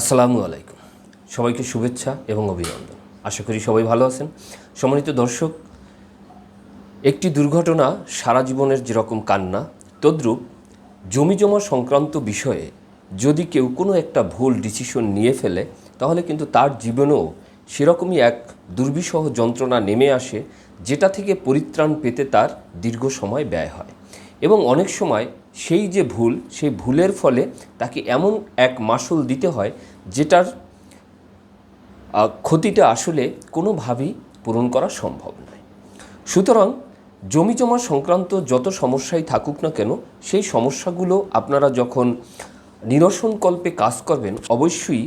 আসসালামু আলাইকুম। সবাইকে শুভেচ্ছা এবং অভিনন্দন। আশা করি সবাই ভালো আছেন। সম্মানিত দর্শক, একটি দুর্ঘটনা সারা জীবনের যেরকম কান্না, তদ্রূপ জমি জমা সংক্রান্ত বিষয়ে যদি কেউ কোনো একটা ভুল ডিসিশন নিয়ে ফেলে, তাহলে কিন্তু তার জীবনেও সেরকমই এক দুর্বিষহ যন্ত্রণা নেমে আসে, যেটা থেকে পরিত্রাণ পেতে তার দীর্ঘ সময় ব্যয় হয়। এবং অনেক সময় সেই যে ভুল, সেই ভুলের ফলে তাকে এমন এক মাসুল দিতে হয় যেটার ক্ষতিটা আসলে কোনোভাবেই পূরণ করা সম্ভব নয়। সুতরাং জমি জমা সংক্রান্ত যত সমস্যাই থাকুক না কেন, সেই সমস্যাগুলো আপনারা যখন নিরসনকল্পে কাজ করবেন, অবশ্যই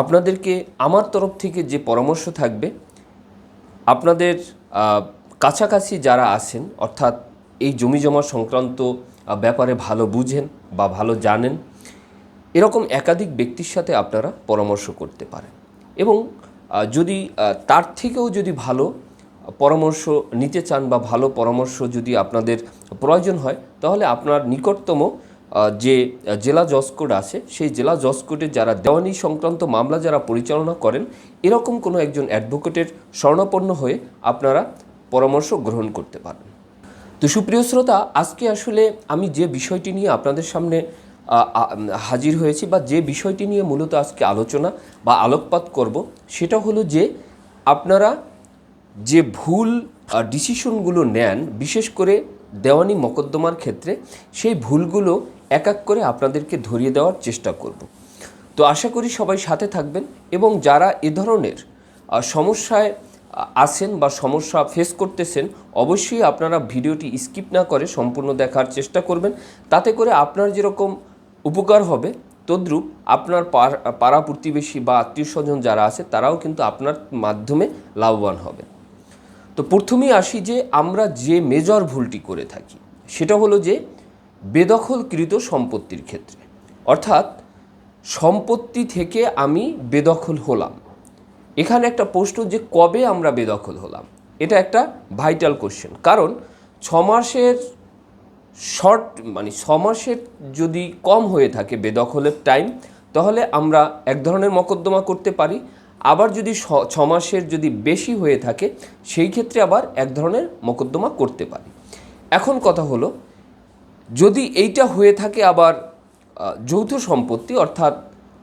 আপনাদেরকে আমার তরফ থেকে যে পরামর্শ থাকবে, আপনাদের কাছাকাছি যারা আছেন, অর্থাৎ এই জমি জমা সংক্রান্ত ব্যাপারে ভালো বুঝেন বা ভালো জানেন এরকম একাধিক ব্যক্তির সাথে আপনারা পরামর্শ করতে পারেন। এবং যদি তার থেকেও যদি ভালো পরামর্শ নিতে চান বা ভালো পরামর্শ যদি আপনাদের প্রয়োজন হয়, তাহলে আপনার নিকটতম যে জেলা জজ কোর্ট আছে, সেই জেলা জজ কোর্টে যারা দেওয়ানি সংক্রান্ত মামলা যারা পরিচালনা করেন, এরকম কোনো একজন অ্যাডভোকেটের স্বর্ণপন্ন হয়ে আপনারা পরামর্শ গ্রহণ করতে পারেন। তো সুপ্রিয় শ্রোতা, আজকে আসলে আমি যে বিষয়টি নিয়ে আপনাদের সামনে হাজির হয়েছি বা যে বিষয়টি নিয়ে মূলত আজকে আলোচনা বা আলোকপাত করব, সেটা হলো যে আপনারা যে ভুল ডিসিশনগুলো নেন, বিশেষ করে দেওয়ানি মকদ্দমার ক্ষেত্রে, সেই ভুলগুলো এক এক করে আপনাদেরকে ধরিয়ে দেওয়ার চেষ্টা করব। তো আশা করি সবাই সাথে থাকবেন এবং যারা এ ধরনের সমস্যায় আছেন বা সমস্যা ফেস করতেছেন, অবশ্যই আপনারা ভিডিওটি স্কিপ না করে সম্পূর্ণ দেখার চেষ্টা করবেন। তাতে করে আপনার যেরকম উপকার হবে। তদ্রূপ আপনার পাড়- প্রতিবেশী বা আত্মীয় স্বজন যারা আছে, তারাও কিন্তু আপনার মাধ্যমে লাভবান হবে। তো প্রথমেই আসি যে আমরা যে মেজর ভুলটি করে থাকি, সেটা হলো যে বেদখলকৃত সম্পত্তির ক্ষেত্রে। অর্থাৎ সম্পত্তি থেকে আমি বেদখল হলাম। এখানে একটা প্রশ্ন যে কবে আমরা বেদখল হলাম? এটা একটা ভাইটাল কোশ্চেন কারণ ছ মাসের শর্ট মানে ছ মাসের যদি কম হয়ে থাকে বেদখলের টাইম তাহলে আমরা এক ধরনের মকদ্দমা করতে পারি। আবার যদি ছ- ছ মাসের যদি বেশি হয়ে থাকে, সেই ক্ষেত্রে আবার এক ধরনের মকদ্দমা করতে পারি। এখন কথা হলো, যদি এইটা হয়ে থাকে আবার যৌথ সম্পত্তি, অর্থাৎ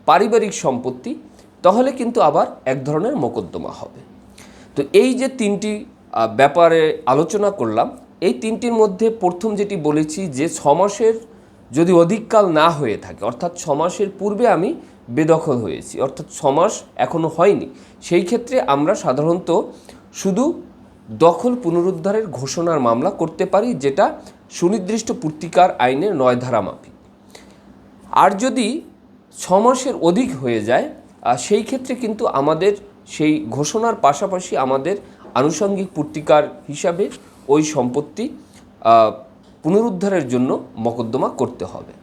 পারিবারিক সম্পত্তি, তাহলে কিন্তু আবার এক ধরনের মোকদ্দমা হবে। তো এই যে তিনটি ব্যাপারে আলোচনা করলাম এই তিনটির মধ্যে প্রথম যেটি বলেছি যে ছ মাসের যদি অধিককাল না হয়ে থাকে, অর্থাৎ ছ মাসের পূর্বে আমি বেদখল হয়েছি, অর্থাৎ ছ মাস এখনও হয়নি, সেই ক্ষেত্রে আমরা সাধারণত শুধু দখল পুনরুদ্ধারের ঘোষণার মামলা করতে পারি, যেটা সুনির্দিষ্ট পূর্তিকার আইনের নয় ধারা মাফিক। আর যদি ছ মাসের অধিক হয়ে যায় সেই ক্ষেত্রে কিন্তু আমাদের সেই ঘোষণার পাশাপাশি আমাদের আনুষঙ্গিক পূর্তিকার হিসাবে ওই সম্পত্তি পুনরুদ্ধারের জন্য মকদ্দমা করতে হবে।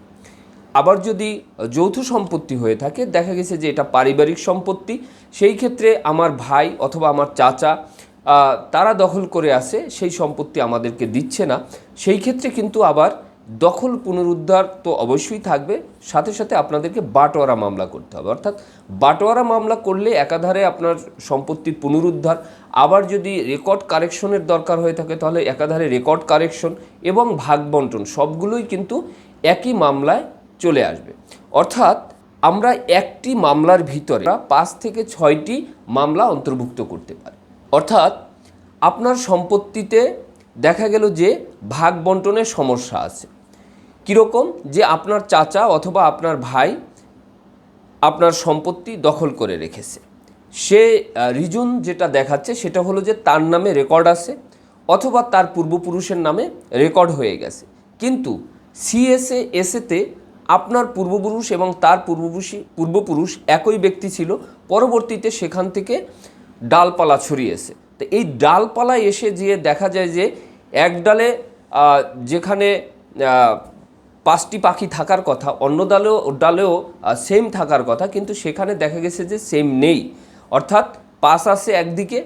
আবার যদি যৌথ সম্পত্তি হয়ে থাকে, দেখা গেছে যে এটা পারিবারিক সম্পত্তি, সেই ক্ষেত্রে আমার ভাই অথবা আমার চাচা তারা দখল করে আসে, সেই সম্পত্তি আমাদেরকে দিচ্ছে না। সেই ক্ষেত্রে কিন্তু আবার দখল পুনরুদ্ধার তো অবশ্যই থাকবে। সাথে সাথে আপনাদেরকে বাটোয়ারা মামলা করতে হবে। অর্থাৎ বাটোয়ারা মামলা করলে একাধারে আপনার সম্পত্তির পুনরুদ্ধার। আবার যদি রেকর্ড কারেকশনের দরকার হয়ে থাকে, তাহলে একাধারে রেকর্ড কারেকশন এবং ভাগ বন্টন সবগুলোই কিন্তু একই মামলায় চলে আসবে। অর্থাৎ আমরা একটি মামলার ভিতরে পাঁচ থেকে ছয়টি মামলা অন্তর্ভুক্ত করতে পারি। অর্থাৎ আপনার সম্পত্তিতে দেখা গেল যে ভাগ বন্টনের সমস্যা আছে। কীরকম? যে আপনার চাচা অথবা আপনার ভাই আপনার সম্পত্তি দখল করে রেখেছে। সে রিজন যেটা দেখাচ্ছে সেটা হলো যে তার নামে রেকর্ড আছে অথবা তার পূর্বপুরুষের নামে রেকর্ড হয়ে গেছে। কিন্তু সিএসএ, এসএতে আপনার পূর্বপুরুষ এবং তার পূর্বপুরুষী পূর্বপুরুষ একই ব্যক্তি ছিল। পরবর্তীতে সেখান থেকে ডালপালা ছড়িয়েছে। তো এই ডালপালা এসে যে দেখা যায় যে এক ডালে যেখানে পাঁচটি পাখি থাকার কথা, অন্য ডালেও ডালেও সেম থাকার কথা, কিন্তু সেখানে দেখা গেছে যে সেম নেই। অর্থাৎ পাঁচ আছে একদিকে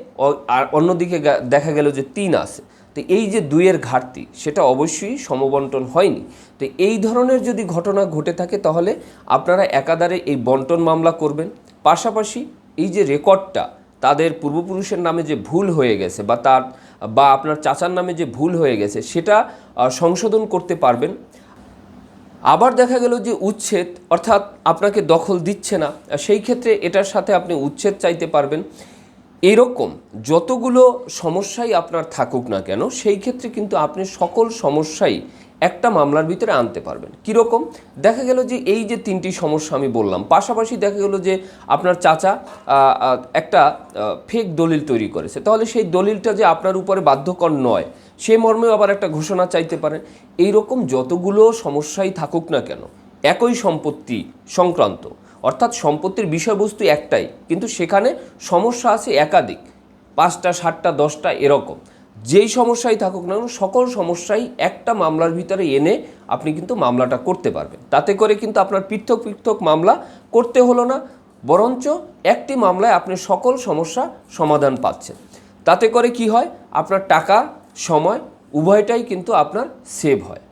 আর অন্যদিকে দেখা গেল যে তিন আছে। তো এই যে দুইয়ের ঘাটতি, সেটা অবশ্যই সমবন্টন হয়নি। তো এই ধরনের যদি ঘটনা ঘটে থাকে, তাহলে আপনারা একাধারে এই বন্টন মামলা করবেন। পাশাপাশি এই যে রেকর্ডটা তাদের পূর্বপুরুষের নামে যে ভুল হয়ে গেছে বা তার, বা আপনার চাচার নামে যে ভুল হয়ে গেছে সেটা সংশোধন করতে পারবেন। আবার দেখা গেল যে উচ্ছেদ, অর্থাৎ আপনাকে দখল দিচ্ছে না সেই ক্ষেত্রে এটার সাথে আপনি উচ্ছেদ চাইতে পারবেন। এরকম যতগুলো সমস্যাই আপনার থাকুক না কেন, সেই ক্ষেত্রে কিন্তু আপনি সকল সমস্যাই একটা মামলার ভিতরে আনতে পারবেন। কীরকম? দেখা গেল যে এই যে তিনটি সমস্যা আমি বললাম, পাশাপাশি দেখা গেল যে আপনার চাচা একটা ফেক দলিল তৈরি করেছে। তাহলে সেই দলিলটা যে আপনার উপরে বাধ্যকর নয়, সে মর্মেও আবার একটা ঘোষণা চাইতে পারেন এইরকম যতগুলো সমস্যাই থাকুক না কেন, একই সম্পত্তি সংক্রান্ত, অর্থাৎ সম্পত্তির বিষয়বস্তু একটাই, কিন্তু সেখানে সমস্যা আছে একাধিক, পাঁচটা, সাতটা, দশটা, এরকম। যেই সমস্যাই থাকুক না সকল সমস্যাই একটা মামলার ভিতরে এনে আপনি কিন্তু মামলাটা করতে পারবেন। তাতে করে কিন্তু আপনার পৃথক পৃথক মামলা করতে হলো না, বরঞ্চ একটি মামলায় আপনি সকল সমস্যা সমাধান পাচ্ছেন। তাতে করে কি হয়, আপনার টাকা, সময়, উভয়টাই কিন্তু আপনার সেভ হয়।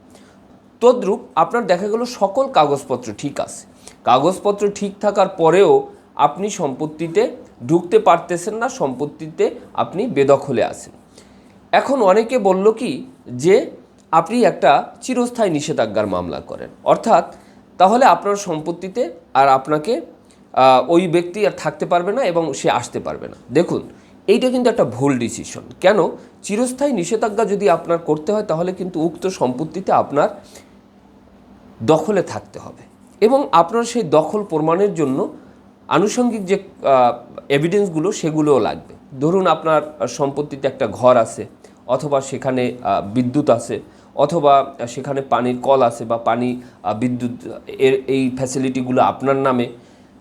তদ্রূপ আপনার দেখা গেল সকল কাগজপত্র ঠিক আছে। কাগজপত্র ঠিক থাকার পরেও আপনি সম্পত্তিতে ঢুকতে পারতেছেন না, সম্পত্তিতে আপনি বেদখলে আছেন। এখন অনেকে বলল কি, যে আপনি একটা চিরস্থায়ী নিষেধাজ্ঞার মামলা করেন। অর্থাৎ তাহলে আপনার সম্পত্তিতে আর আপনাকে ওই ব্যক্তি আর থাকতে পারবে না এবং সে আসতে পারবে না। দেখুন, এইটা কিন্তু একটা ভুল ডিসিশন কেন? চিরস্থায়ী নিষেধাজ্ঞা যদি আপনার করতে হয়, তাহলে কিন্তু উক্ত সম্পত্তিতে আপনার দখলে থাকতে হবে। এবং আপনার সেই দখল প্রমাণের জন্য আনুষঙ্গিক যে এভিডেন্সগুলো সেগুলোও লাগবে। ধরুন আপনার সম্পত্তিতে একটা ঘর আছে অথবা সেখানে বিদ্যুৎ আছে, অথবা সেখানে পানির কল আছে বা পানি বিদ্যুৎ, এর, এই ফ্যাসিলিটিগুলো আপনার নামে,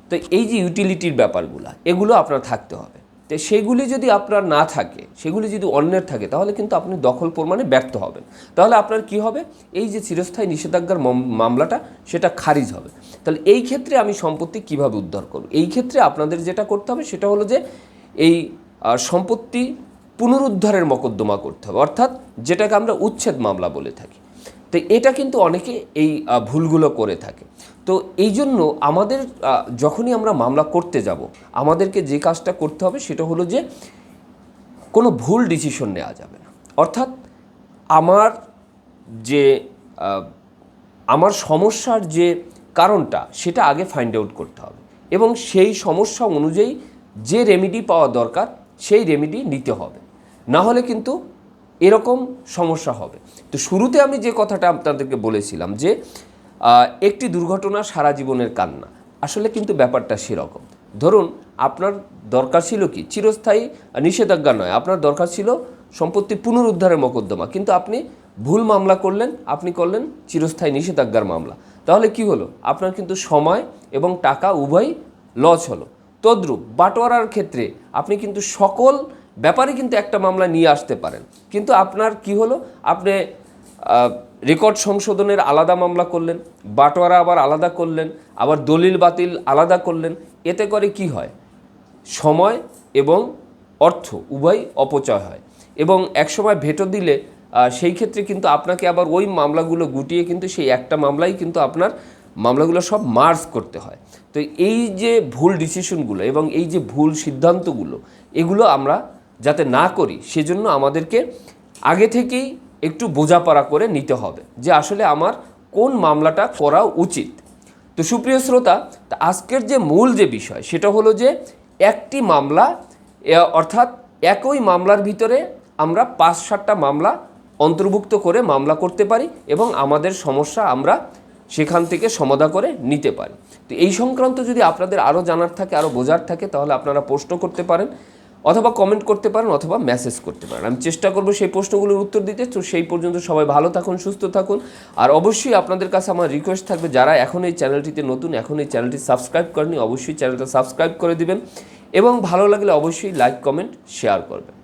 তো এই যে ইউটিলিটির ব্যাপারগুলো, এগুলো আপনার থাকতে হবে। তো সেগুলি যদি আপনার না থাকে, সেগুলি যদি অন্যের থাকে, তাহলে কিন্তু আপনি দখল প্রমাণে ব্যর্থ হবেন। তাহলে আপনার কি হবে? এই যে চিরস্থায়ী নিষেধাজ্ঞার মামলাটা, সেটা খারিজ হবে। তাহলে এই ক্ষেত্রে আমি সম্পত্তি কীভাবে উদ্ধার করব? এই ক্ষেত্রে আপনাদের যেটা করতে হবে, সেটা হলো যে, এই সম্পত্তি পুনরুদ্ধারের মকদ্দমা করতে হবে। অর্থাৎ যেটাকে আমরা উচ্ছেদ মামলা বলে থাকি। তো এটা কিন্তু অনেকে এই ভুলগুলো করে থাকে। তো এই জন্য আমাদের যখনই আমরা মামলা করতে যাব, আমাদেরকে যে কাজটা করতে হবে সেটা হলো যে কোনো ভুল ডিসিশন নেওয়া যাবে না। অর্থাৎ আমার যে আমার সমস্যার যে কারণটা সেটা আগে ফাইন্ড আউট করতে হবে। এবং সেই সমস্যা অনুযায়ী যে রেমিডি পাওয়া দরকার, সেই রেমিডি নিতে হবে। না হলে কিন্তু এরকম সমস্যা হবে। তো শুরুতে আমি যে কথাটা আপনাদেরকে বলেছিলাম যে একটি দুর্ঘটনা সারা জীবনের কান্না। আসলে কিন্তু ব্যাপারটা সেরকম। ধরুন, আপনার দরকার ছিল কি? চিরস্থায়ী নিষেধাজ্ঞা নয়। আপনার দরকার ছিল সম্পত্তি পুনরুদ্ধারের মকদ্দমা। কিন্তু আপনি ভুল মামলা করলেন, আপনি করলেন চিরস্থায়ী নিষেধাজ্ঞার মামলা। তাহলে কি হলো? আপনার কিন্তু সময় এবং টাকা উভয় লস হলো। তদ্রূপ বাটোয়ারার ক্ষেত্রে আপনি কিন্তু সকল ব্যাপারে কিন্তু একটা মামলা নিয়ে আসতে পারেন। কিন্তু আপনার কি হলো? আপনি রেকর্ড সংশোধনের আলাদা মামলা করলেন, বাটোয়ারা আবার আলাদা করলেন, আবার দলিল বাতিল আলাদা করলেন, এতে করে কি হয়? সময় এবং অর্থ উভয় অপচয় হয়। এবং একসময় ভেটো দিলে সেই ক্ষেত্রে কিন্তু আপনাকে আবার ওই মামলাগুলো গুটিয়ে কিন্তু সেই একটা মামলাই কিন্তু আপনার মামলাগুলো সব মার্জ করতে হয়। তো এই যে ভুল ডিসিশনগুলো এবং এই যে ভুল সিদ্ধান্তগুলো, এগুলো আমরা যাতে না করি, সেজন্য আমাদেরকে আগে থেকেই একটু বোঝাপড়া করে নিতে হবে যে আসলে আমার কোন মামলাটা করা উচিত। তো সুপ্রিয় শ্রোতা আজকের যে মূল যে বিষয়, সেটা হলো যে একটি মামলা অর্থাৎ একই মামলার ভিতরে আমরা পাঁচ সাতটা মামলা অন্তর্ভুক্ত করে মামলা করতে পারি এবং আমাদের সমস্যা আমরা সেখান থেকে সমাধা করে নিতে পারি। তো এই সংক্রান্ত যদি আপনাদের আরও জানার থাকে, আরও বোঝার থাকে, তাহলে আপনারা প্রশ্ন করতে পারেন। অথবা কমেন্ট করতে পারেন অথবা মেসেজ করতে পারেন। আমি চেষ্টা করব সেই প্রশ্নগুলোর উত্তর দিতে। তো সেই পর্যন্ত সবাই ভালো থাকুন, সুস্থ থাকুন। আর অবশ্যই আপনাদের কাছে আমার রিকোয়েস্ট থাকবে, যারা এখন এই চ্যানেলটিতে নতুন, এখন এই চ্যানেলটি সাবস্ক্রাইব করেনি অবশ্যই চ্যানেলটা সাবস্ক্রাইব করে দিবেন। এবং ভালো লাগলে অবশ্যই লাইক কমেন্ট শেয়ার করবেন।